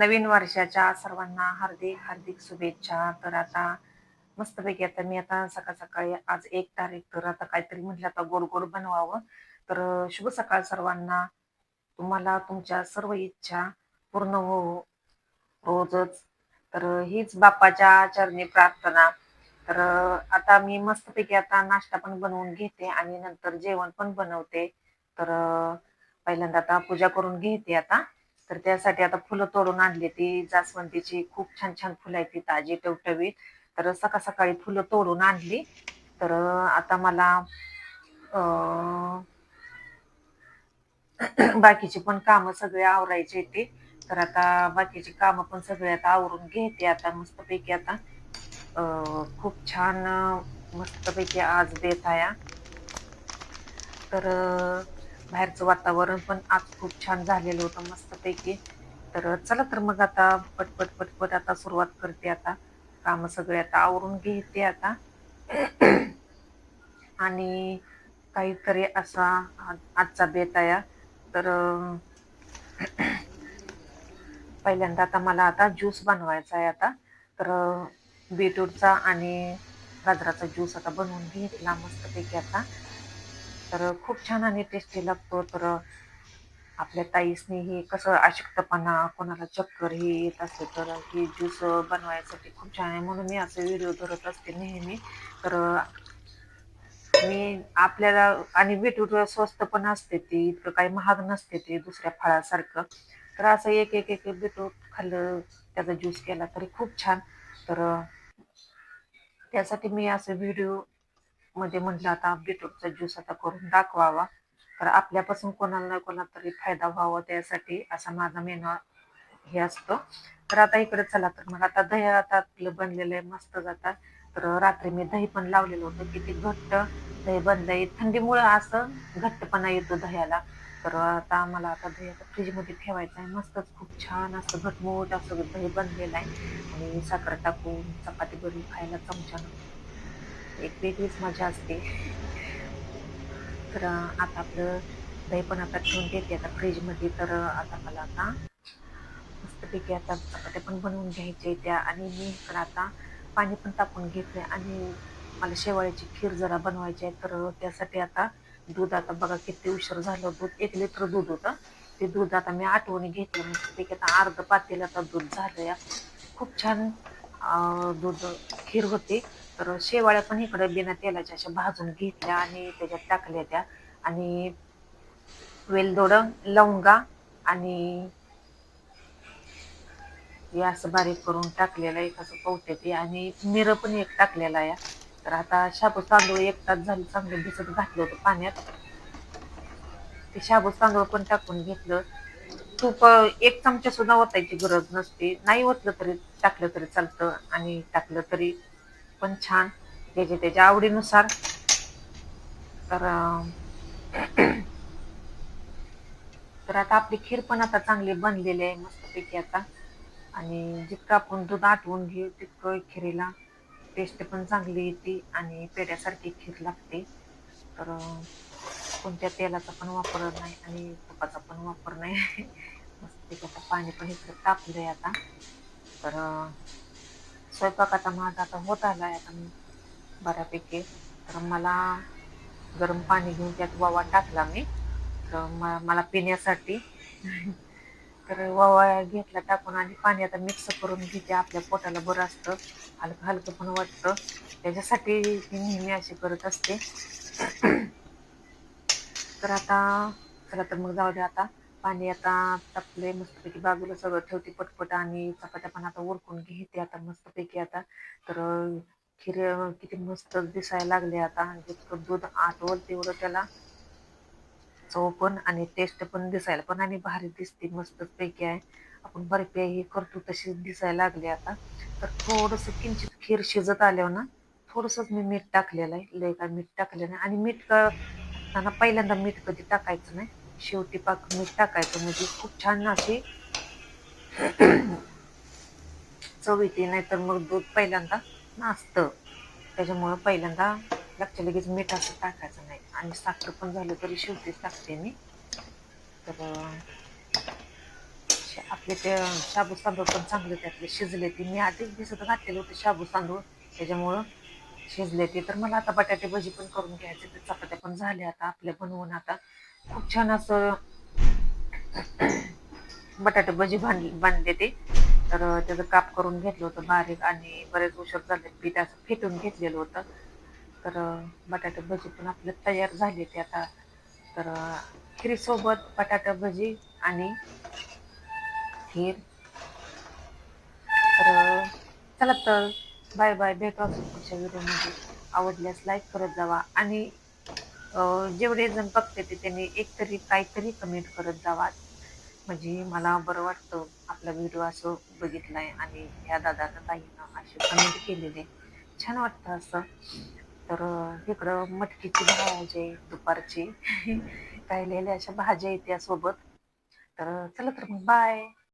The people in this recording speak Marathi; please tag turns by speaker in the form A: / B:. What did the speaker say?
A: नवीन वर्षाच्या सर्वांना हार्दिक हार्दिक शुभेच्छा. तर आता मस्तपैकी आता मी आता सकाळ सकाळी आज एक तारीख तर आता काहीतरी म्हटलं आता गोड गोड बनवावं. तर शुभ सकाळ सर्वांना. तुम्हाला तुमच्या सर्व इच्छा पूर्ण हो रोजच तर हीच बाप्पाच्या चरणी प्रार्थना. तर आता मी मस्तपैकी आता नाश्ता पण बनवून घेते आणि नंतर जेवण पण बनवते. तर पहिल्यांदा आता पूजा करून घेते आता. तर त्यासाठी आता फुलं तोडून आणली ती. जास्वंदीची खूप छान छान फुलं आहेत ती ताजी टवटवीत. तर सकाळ सकाळी फुलं तोडून आणली. तर आता मला बाकीची पण कामं सगळे आवरायचे ते. तर आता बाकीची कामं पण सगळे आता आवरून घेते आता मस्तपैकी आता. खूप छान मस्तपैकी आज देत आहे. तर बाहेरचं वातावरण पण आज खूप छान झालेलं होतं मस्तपैकी. तर चला तर मग आता पटपट पटपट आता सुरुवात करते आता. काम सगळे आता आवरून घेते आता. आणि काहीतरी असा आजचा बेत आया तर पहिल्यांदा आता मला आता ज्यूस बनवायचा आहे आता. तर बीटरूटचा आणि गाजराचा ज्यूस आता बनवून घेतला मस्तपैकी आता. तर खूप छान आणि टेस्टी लागतो. तर आपल्या ताईसनी ही कसं अशक्तपणा कोणाला चक्कर हे येत असते तर हे ज्यूस बनवायसाठी खूप छान आहे. म्हणून मी असे व्हिडिओ करत असते नेहमी. तर मी आपल्याला आणि बीटरूट स्वस्त पण असते ती इतकं काही महाग नसते ते दुसऱ्या फळासारखं. तर असं एक एक एक बीटरूट खाल्लं त्याचा ज्यूस केला तरी खूप छान. तर त्यासाठी मी असं व्हिडिओ मध्ये म्हटलं आता बीटरूटचा ज्यूस आता करून दाखवावा. तर आपल्यापासून कोणाला ना कोणाला तरी फायदा व्हावा त्यासाठी असा माझा मेनू हे असतो. तर आता इकडे चला तर मग आता दही आता आपलं बनलेलं आहे मस्त जातात. तर रात्री मी दही पण लावलेलं होतं किती घट्ट दही बनलंय. थंडीमुळं असं घट्टपणा येतो दह्याला. तर आता मला आता दही आता फ्रीजमध्ये ठेवायचं आहे. मस्तच खूप छान असं घटमोट असं दही बनलेलं आहे. आणि साखर टाकून चपाती बरी खायला चमच्यानं. एक वेगळीच मजा असते. तर आता आपलं दही पण आता ठेवून देते आता फ्रीजमध्ये तर आता मला आता मस्तपैकी आता चपात्या पण बनवून घ्यायचे त्या. आणि मी इकडं आता पाणी पण तापून घेतले आणि मला शेवाळ्याची खीर जरा बनवायची आहे. तर त्यासाठी आता दूध आता बघा किती उशीर झालं. दूध एक लिटर दूध होतं. ते दूध आता मी आठवणी घेतलं. मस्तपैकी आता अर्ध पातेल आता दूध झालं या खूप छान दूध खीर होते. तर शेवाळ्या पण इकडे बिना तेलाच्या अशा भाजून घेतल्या आणि त्याच्यात टाकल्या त्या. आणि वेलदोडं लवंगा आणि हे असं बारीक करून टाकलेलं आहे एक असं पवते ते आणि मिरं पण एक टाकलेला आहे. तर आता शाबू तांदूळ एक तास झाले चांगले भिजत घातलं होतं पाण्यात. ते शाबू तांदूळ पण टाकून घेतलं. तूप एक चमचा सुद्धा ओतायची गरज नसते. नाही ओतलं तरी टाकलं तरी चालतं आणि टाकलं तरी पण छान. त्याचे त्याच्या आवडीनुसार. तर तर आता आपली खीर पण आता चांगली बनलेली आहे मस्तपैकी आता. आणि जितकं आपण दूध आटवून घेऊ तितकं खिरीला टेस्ट पण चांगली येते आणि पेढ्यासारखी खीर लागते. तर कोणत्या तेलाचा पण वापर नाही आणि तुपाचा पण वापर नाही. मस्तपैकी आता पाणी पण इकडे तापलंय आता. तर स्वयंपाक आता माझा आता होत आलाय आता मी बऱ्यापैकी. तर मला गरम पाणी घेऊन त्यात वावा टाकला मी. तर म- मला पिण्यासाठी. तर वावा घेतला टाकून आणि पाणी आता मिक्स करून घेते. आपल्या पोटाला बरं असतं. हलकं हलकं पण वाटतं. त्याच्यासाठी मी नेहमी अशी करत असते. तर आता चला तर मग जाऊ दे आता. पाणी आता तापले मस्तपैकी. बाजूला सगळं ठेवते पटपट आणि चपात्या पण आता उरकून घेते आता मस्तपैकी आता. तर खीर किती मस्त दिसायला लागले आता. जितकं दूध आटवल तेवढं त्याला. चव पण आणि टेस्ट पण दिसायला पण आणि भारी दिसते मस्त पैकी आहे. आपण बर्फी हे करतो तशीच दिसायला लागली आता. तर थोडस किंचित खीर शिजत आल्यावर ना थोडंसंच मी मीठ टाकलेलं आहे. लय काय मीठ टाकलेलं नाही. आणि मीठ क- पहिल्यांदा मीठ कधी टाकायचं नाही. शेवटी पाक मीठ टाकायचं म्हणजे खूप छान अशी चव येते नाहीतर मग दूध पहिल्यांदा नाचतं त्याच्यामुळं पहिल्यांदा लागच्या लगेच मीठ असं टाकायचं नाही. आणि साखर पण झालं तरी शेवटीच टाकते मी. तर आपले ते शाबू तांदूळ पण चांगले त्यातले शिजले ते. मी आधीच भिजत घातलेले होते शाबू तांदूळ त्याच्यामुळं शिजले ते. तर मला आता बटाटे भजी पण करून घ्यायचे ते चपात्या पण झाल्या आता आपल्या बनवून आता. खूप छान असं बटाटे भजी बांध बांधले ते. तर त्याचं काप करून घेतलं होतं बारीक आणि बरेच उशीर झाले पीठ असं फेटून घेतलेलं होतं. तर बटाटे भजी पण आपले तयार झाले ते आता. तर खिरीसोबत बटाटा भजी आणि खीर. तर चला तर बाय बाय भेटू असं पुढच्या व्हिडिओमध्ये आवडल्यास लाईक करत जावा आणि जेवढे जण बघते ते त्यांनी एकतरी काहीतरी कमेंट करत जावा म्हणजे मला बरं वाटतं आपला व्हिडिओ असं बघितलाय आणि ह्या दादानं ताईनं असे कमेंट केलेले. छान वाटतं असं. तर इकडं मटकीची भाजी आहे दुपारची राहिलेल्या अशा भाज्या आहेत त्यासोबत. तर चला तर मग बाय